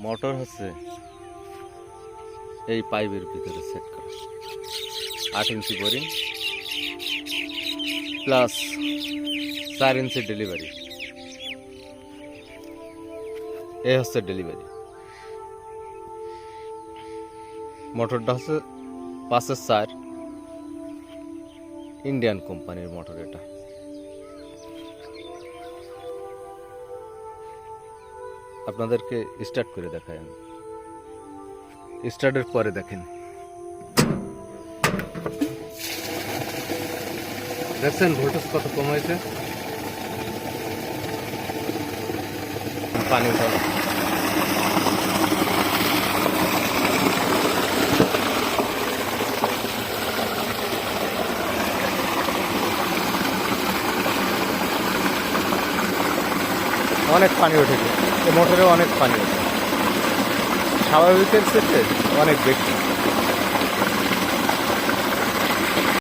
Motor হচ্ছে এই পাইপের ভিতরে সেট করা। আট ইঞ্চি বোরিং প্লাস চার ইঞ্চি ডেলিভারি এই হচ্ছে ডেলিভারি মোটরটা হচ্ছে পাঁচের চার। ইন্ডিয়ান কোম্পানির মোটর এটা। আপনাদেরকে স্টার্ট করে দেখাই আমি। স্টার্টের পরে দেখেন। দেখছেন ভোল্টেজ কত কম হয়েছে? পানি উঠানো অনেক পানি উঠেছে। এই মোটরে অনেক পানি উঠেছে। স্বাভাবিকের ক্ষেত্রে অনেক বেশি।